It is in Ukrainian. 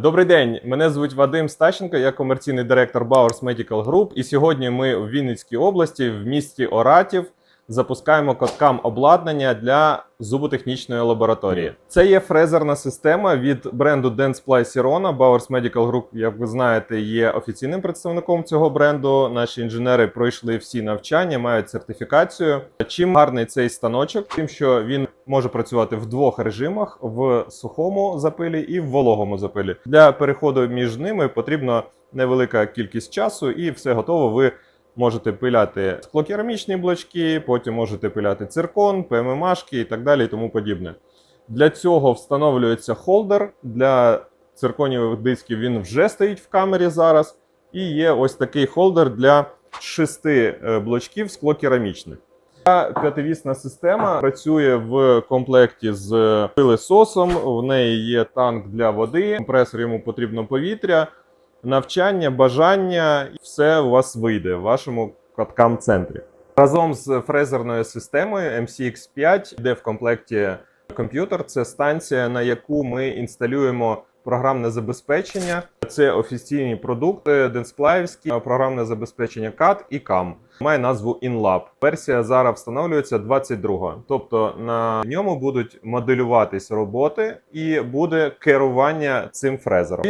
Добрий день, мене звуть Вадим Стащенко, я комерційний директор Bowers Medical Group. І сьогодні ми в Вінницькій області, в місті Оратів, запускаємо коткам обладнання для зуботехнічної лабораторії. Це є фрезерна система від бренду Dentsply Sirona. Bowers Medical Group, як ви знаєте, є офіційним представником цього бренду. Наші інженери пройшли всі навчання, мають сертифікацію. Чим гарний цей станочок? Тим, що він може працювати в двох режимах: в сухому запилі і в вологому запилі. Для переходу між ними потрібна невелика кількість часу, і все готово. Ви можете пиляти склокерамічні блочки, потім можете пиляти циркон, ПММашки і так далі, і тому подібне. Для цього встановлюється холдер для цирконівих дисків. Він вже стоїть в камері зараз. І є ось такий холдер для шести е, блочків склокерамічних. Ця п'ятивісна система працює в комплекті з пилесосом. В неї є танк для води, компресор йому потрібно повітря, навчання, бажання, і все у вас вийде в вашому каткам центрі. Разом з фрезерною системою MCX5 йде в комплекті комп'ютер. Це станція, на яку ми інсталюємо програмне забезпечення. Це офіційні продукти Денсплаївські, програмне забезпечення CAD і CAM. Має назву InLab. Версія зараз встановлюється 22. Тобто на ньому будуть моделюватись роботи і буде керування цим фрезером.